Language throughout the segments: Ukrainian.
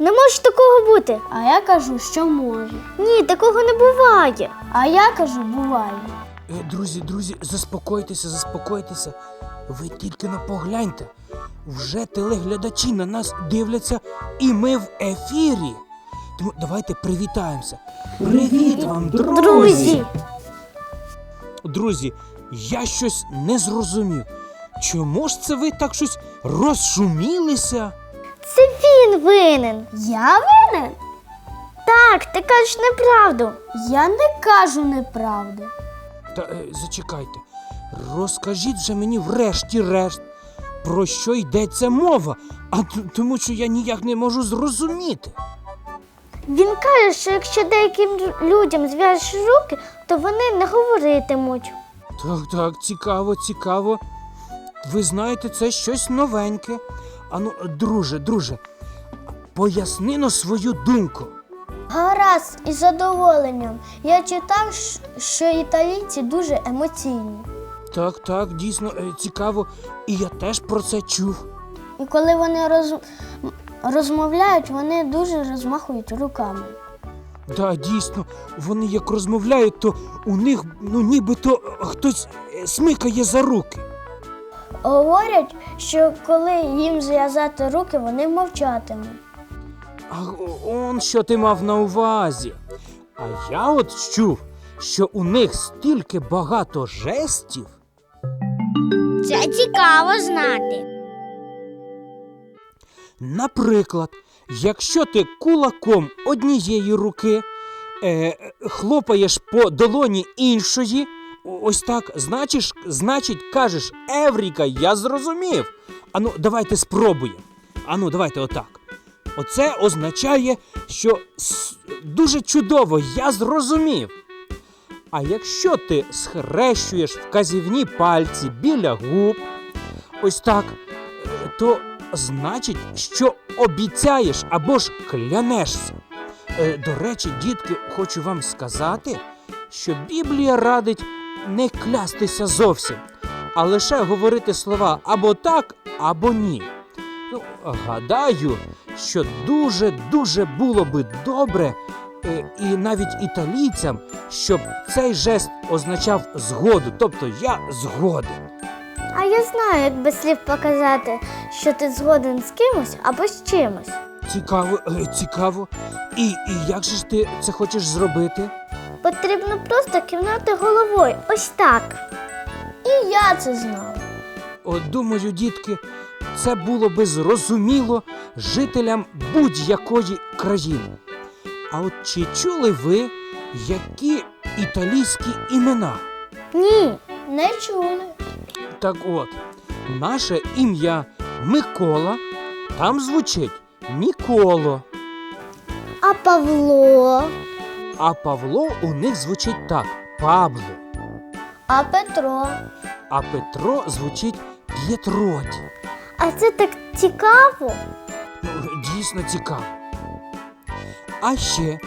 Не може такого бути. А я кажу, що може. Ні, такого не буває. А я кажу, буває. Е, Друзі, друзі, заспокойтеся, заспокойтеся. Ви тільки но погляньте. Вже телеглядачі на нас дивляться, і ми в ефірі. Тому давайте привітаємося. Привіт вам, друзі! Друзі. Друзі, я щось не зрозумів. Чому ж це ви так щось розшумілися? Це він винен. Я винен? Так, ти кажеш неправду. Я не кажу неправду. Та е, зачекайте, розкажіть вже мені врешті-решт, про що йдеться мова, а т- тому що я ніяк не можу зрозуміти. Він каже, що якщо деяким людям зв'яжеш руки, то вони не говоритимуть. Так, так, цікаво, цікаво. Ви знаєте, це щось новеньке. Ану, друже, друже, поясни на свою думку. Гаразд, із задоволенням. Я читав, що італійці дуже емоційні. Так, так, дійсно е, цікаво, і я теж про це чув. І коли вони роз... розмовляють, вони дуже розмахують руками. Да, дійсно, вони як розмовляють, то у них ну нібито хтось е, смикає за руки. Говорять, що коли їм зв'язати руки, вони мовчатимуть. А он що ти мав на увазі. А я от чув, що у них стільки багато жестів. Це цікаво знати. Наприклад, якщо ти кулаком однієї руки е, хлопаєш по долоні іншої, ось так, значиш, значить, кажеш Евріка, я зрозумів. Ану, давайте спробуємо. Ану, давайте отак. Оце означає, що дуже чудово, я зрозумів. А якщо ти схрещуєш вказівні пальці біля губ, ось так, е, то значить, що обіцяєш або ж клянешся. Е, До речі, дітки, хочу вам сказати, що Біблія радить не клястися зовсім, а лише говорити слова або так, або ні. Ну, гадаю, що дуже-дуже було би добре, е, і навіть італійцям, щоб цей жест означав згоду, тобто я згоден. А я знаю, як без слів показати, що ти згоден з кимось або з чимось. Цікаво, е, цікаво. І, і як же ж ти це хочеш зробити? Потрібно просто кивнути головою. Ось так. І я це знав. От думаю, дітки, це було би зрозуміло жителям будь-якої країни. А от чи чули ви, які італійські імена? Ні. Не чули. Так от, наше ім'я Микола там звучить Ніколо, А Павло. а Павло у них звучить так Пабло, А Петро. а Петро звучить П'єтроті. А це так цікаво. Дійсно цікаво. А ще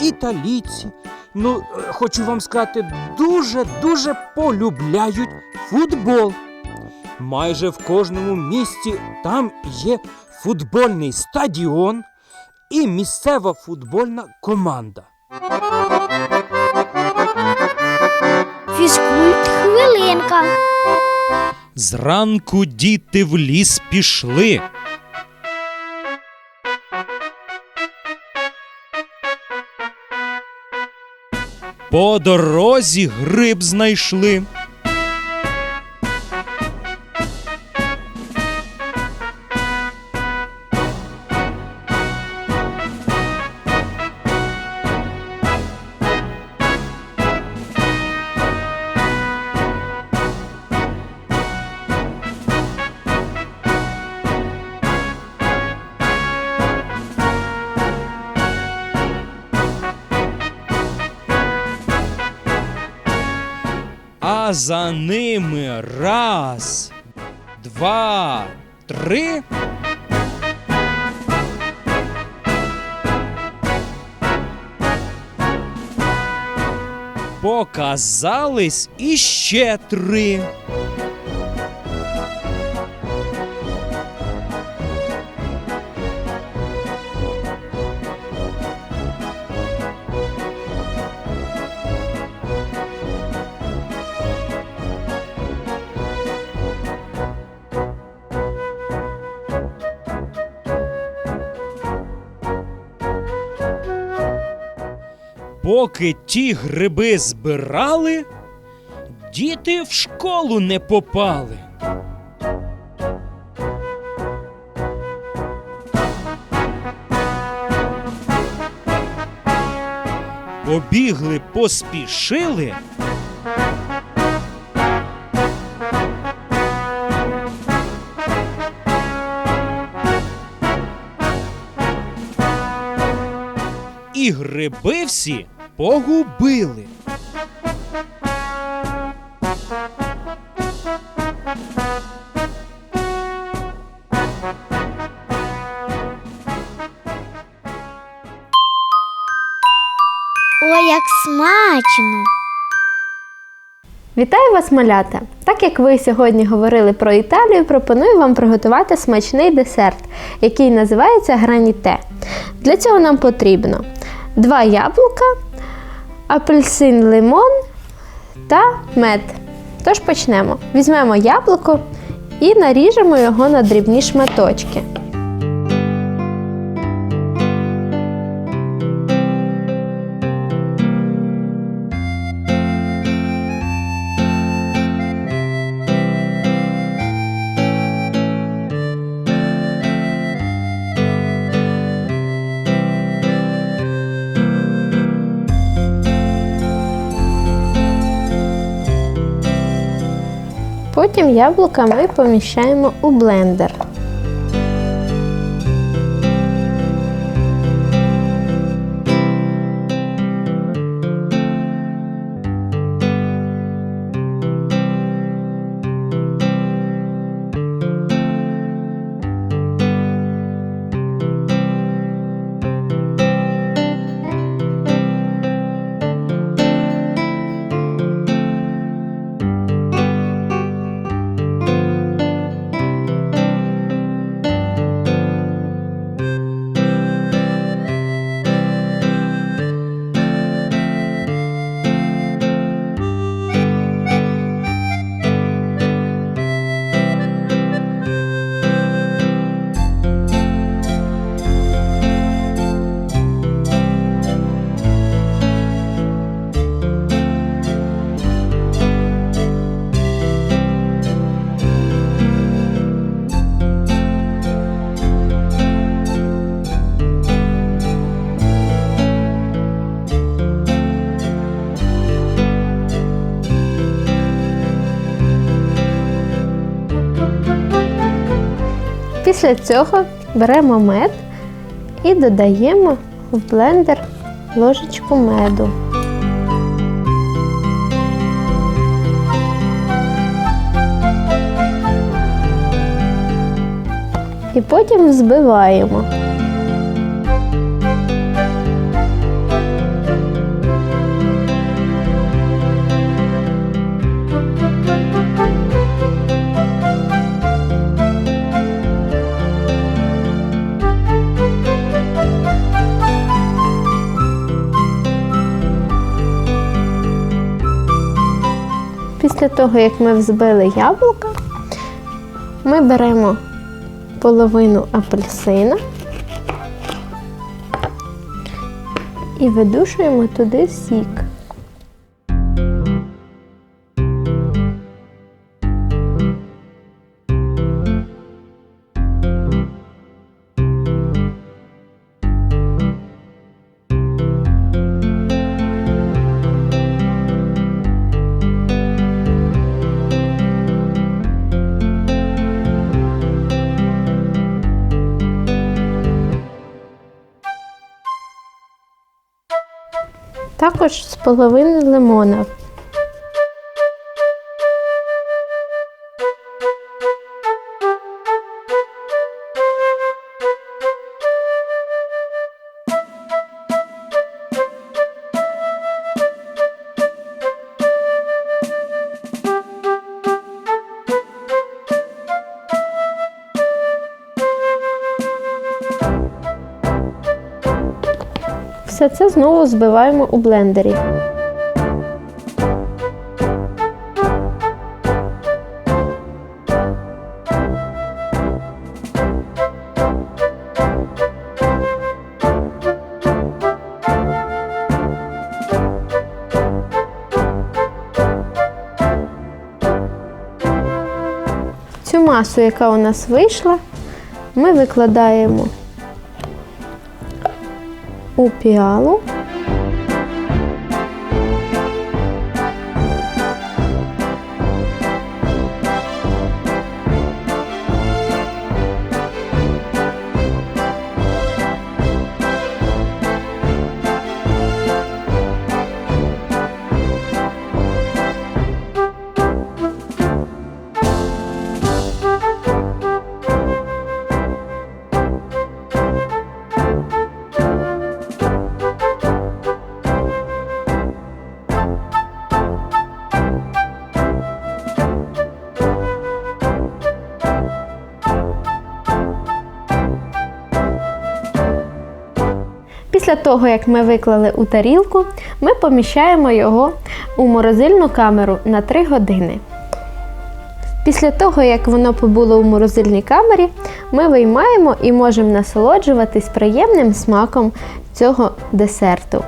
італійці, ну, хочу вам сказати, дуже-дуже полюбляють футбол. Майже в кожному місті там є футбольний стадіон і місцева футбольна команда. Фізкульт хвилинка. Зранку діти в ліс пішли. По дорозі гриб знайшли. За ними раз, два, три. Показались іще три. Поки ті гриби збирали, діти в школу не попали. Побігли, поспішили. І гриби всі погубили. Ой, як смачно! Вітаю вас, малята! Так як ви сьогодні говорили про Італію, пропоную вам приготувати смачний десерт, який називається граніте. Для цього нам потрібно 2 яблука, апельсин, лимон та мед. Тож почнемо. Візьмемо яблуко і наріжемо його на дрібні шматочки. Потім яблука ми поміщаємо у блендер. Після цього беремо мед і додаємо в блендер ложечку меду. І потім взбиваємо. Після того, як ми взбили яблука, ми беремо половину апельсина і видушуємо туди сік. Також з половини лимона це знову збиваємо у блендері. Цю масу, яка у нас вийшла, ми викладаємо o pialo. Після того, як ми виклали у тарілку, ми поміщаємо його у морозильну камеру на 3 години. Після того, як воно побуло у морозильній камері, ми виймаємо і можемо насолоджуватись приємним смаком цього десерту.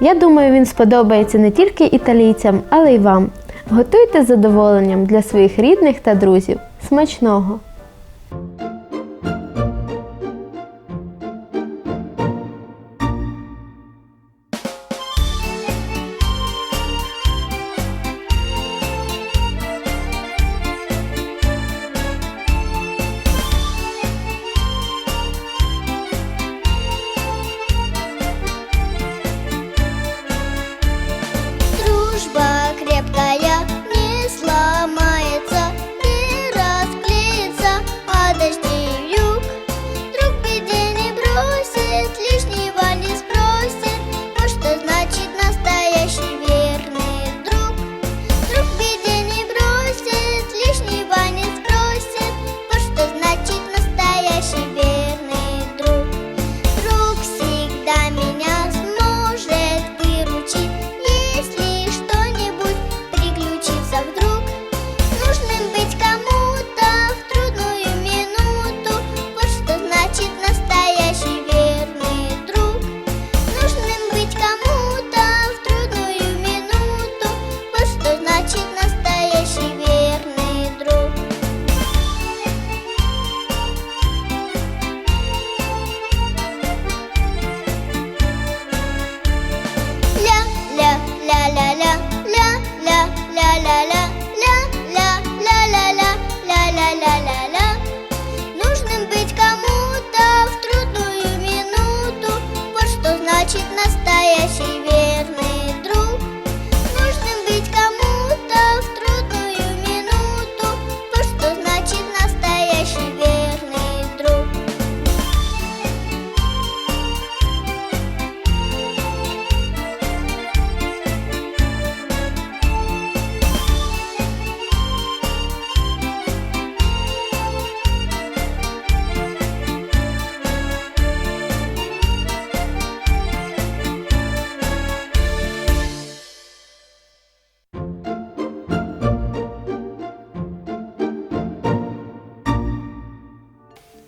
Я думаю, він сподобається не тільки італійцям, але й вам. Готуйте з задоволенням для своїх рідних та друзів. Смачного!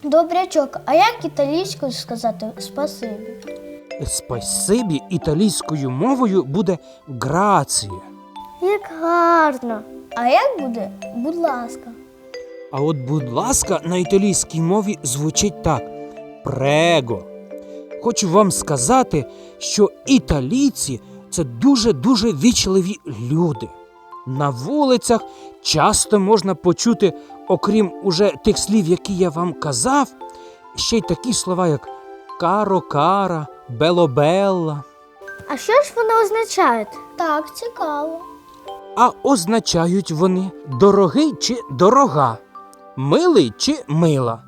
Добрячок, а як італійською сказати спасибі? Спасибі італійською мовою буде грація. Як гарно. А як буде? Будь ласка. А от, будь ласка, на італійській мові звучить так: прего. Хочу вам сказати, що італійці це дуже-дуже вічливі люди. На вулицях часто можна почути, окрім уже тих слів, які я вам казав, ще й такі слова, як каро кара, бело-белла. А що ж вони означають? Так, цікаво. А означають вони дорогий чи дорога, милий чи мила.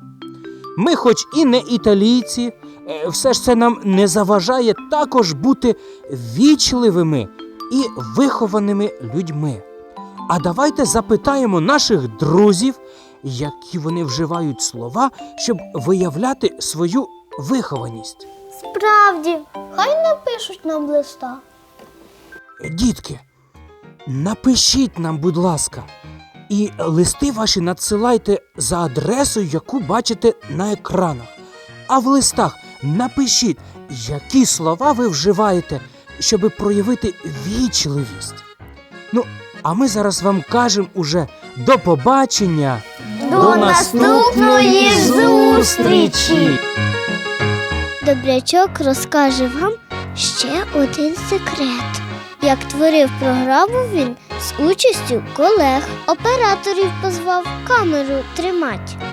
Ми, хоч і не італійці, е, все ж це нам не заважає також бути вічливими і вихованими людьми. А давайте запитаємо наших друзів, які вони вживають слова, щоб виявляти свою вихованість. Справді, хай напишуть нам листа. Дітки, напишіть нам, будь ласка, і листи ваші надсилайте за адресою, яку бачите на екранах. А в листах напишіть, які слова ви вживаєте, щоб проявити вічливість. Ну, а ми зараз вам кажемо уже до побачення. До наступної зустрічі! Добрячок розкаже вам ще один секрет. Як творив програму він з участю колег, операторів позвав камеру тримать